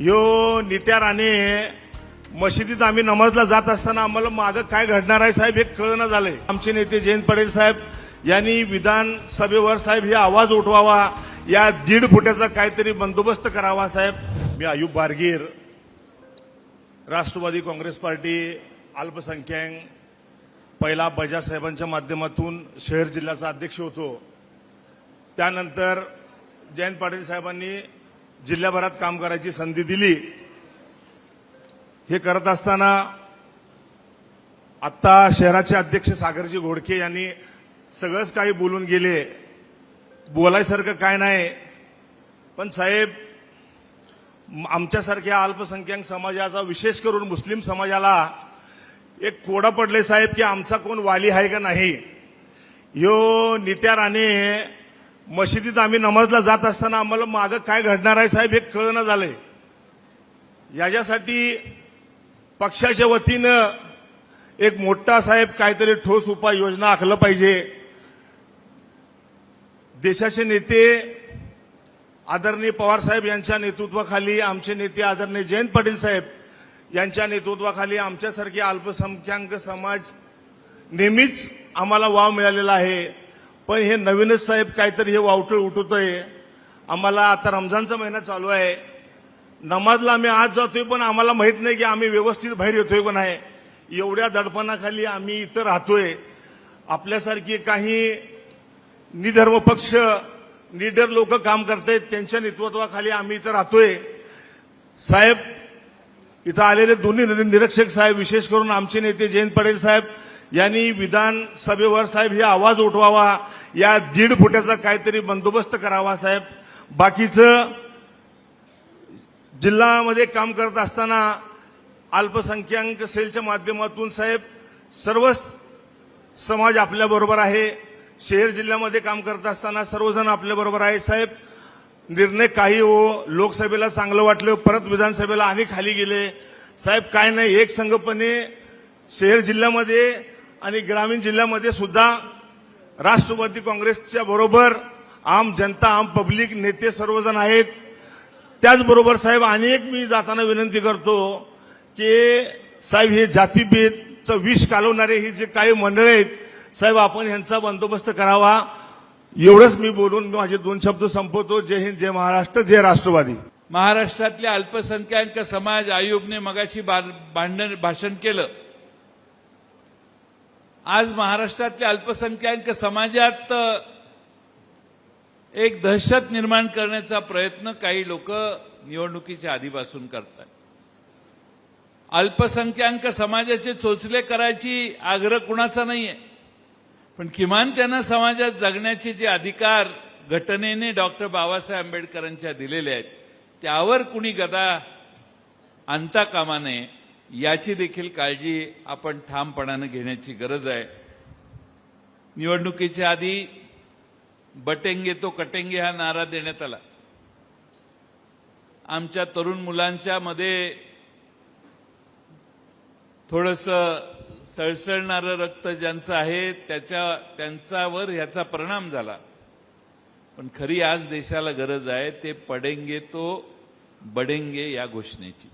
यो नित्या राणे मशिदीत आम्ही नमाजला जात असताना आम्हाला मागं काय घडणार आहे साहेब हे कळणं झालंय. आमचे नेते जयंत पटेल साहेब यांनी विधानसभेवर साहेब हे आवाज उठवावा या दीड फुट्याचा काहीतरी बंदोबस्त करावा साहेब. मी आयुब बारगीर राष्ट्रवादी काँग्रेस पार्टी अल्पसंख्याक पहिला बजाज साहेबांच्या माध्यमातून शहर जिल्ह्याचा अध्यक्ष होतो. त्यानंतर जयंत पाटील साहेबांनी जिल्ह्याभरात काम करायची संधी दिली. हे करत असताना आत्ता शहराचे अध्यक्ष सागरजी घोडके यांनी सगळंच काही बोलून गेले. बोलायसारखं काय नाही. पण साहेब आमच्यासारख्या अल्पसंख्याक समाजाचा विशेष करून मुस्लिम समाजाला एक कोडा पडले साहेब की आमचा कोण वाली आहे का नाही? यो नित्या राणे मशिदीत आम्ही नमाजला जात असताना आम्हाला मागं काय घडणार आहे साहेब हे कळणं झालंय. याच्यासाठी पक्षाच्या वतीनं एक मोठा साहेब काहीतरी ठोस उपाययोजना आखलं पाहिजे. देशाचे नेते आदरणीय पवार साहेब यांच्या नेतृत्वाखाली आमचे नेते आदरणीय जयंत पाटील साहेब यांच्या नेतृत्वाखाली आमच्यासारखे अल्पसंख्याक समाज नेहमीच आम्हाला वाव मिळालेला आहे. पण हे नवीनच साहेब काहीतरी हे वावटळ उठवतोय. आम्हाला आता रमजानचा महिना चालू आहे. नमाजला आम्ही आज जातोय पण आम्हाला माहीत नाही की आम्ही व्यवस्थित बाहेर येतोय पण आहे एवढ्या दडपणाखाली आम्ही इथं राहतोय. आपल्यासारखी काही निधर्म पक्ष निडर लोक काम करतायत त्यांच्या नेतृत्वाखाली आम्ही इथं राहतोय. साहेब इथं आलेले दोन्ही निरीक्षक साहेब विशेष करून आमचे नेते जयंत पटेल साहेब यांनी विधानसभेवर साहेब हे आवाज उठवावा या दीड फुटाचा काहीतरी बंदोबस्त करावा साहेब. बाकीचं जिल्ह्यामध्ये काम करत असताना अल्पसंख्याक सेलच्या माध्यमातून साहेब सर्वच समाज आपल्याबरोबर आहे. शहर जिल्ह्यामध्ये काम करत असताना सर्वजण आपल्याबरोबर आहे साहेब. निर्णय काही हो लोकसभेला चांगलं वाटलं परत विधानसभेला आणि खाली गेले. साहेब काय नाही एक संघपणे शहर जिल्ह्यामध्ये आणि ग्रामीण जिल्ह्यामध्ये सुद्धा राष्ट्रवादी काँग्रेसच्या बरोबर आम जनता आम पब्लिक नेते सर्वजण आहेत. त्याचबरोबर साहेब अनेक मी जाताना विनंती करतो की साहेब हे जातीभेदचं विष कालवणारे ही जे काही मंडळ आहेत साहेब आपण यांचा बंदोबस्त करावा. एवढंच मी बोलून माझे दोन शब्द संपवतो. जय हिंद जय महाराष्ट्र जय राष्ट्रवादी. महाराष्ट्रातल्या अल्पसंख्याक समाज आयोगने मगाशी भांडण भाषण केलं. आज महाराष्ट्रातल्या अल्पसंख्याक समाजात एक दहशत निर्माण करण्याचा प्रयत्न काही लोक निवडणुकीच्या आधीपासून करतात. अल्पसंख्याक समाजाचे चोचले करायची आग्रह कुणाचा नाहीये. पण किमान त्यांना समाजात जगण्याचे जे अधिकार घटनेने डॉक्टर बाबासाहेब आंबेडकरांच्या दिलेले आहेत त्यावर कुणी गदा आणता कामा नये. याची देखील काळजी आपण ठामपणानं घेण्याची गरज आहे. निवडणुकीच्या आधी बटेंगे तो कटेंगे हा नारा देण्यात आला. आमच्या तरुण मुलांच्या मध्ये थोडस सळसळणारं रक्त ज्यांचं आहे त्याच्या त्यांच्यावर ह्याचा परिणाम झाला. पण खरी आज देशाला गरज आहे ते पडेंगे तो बडेंगे या घोषणेची.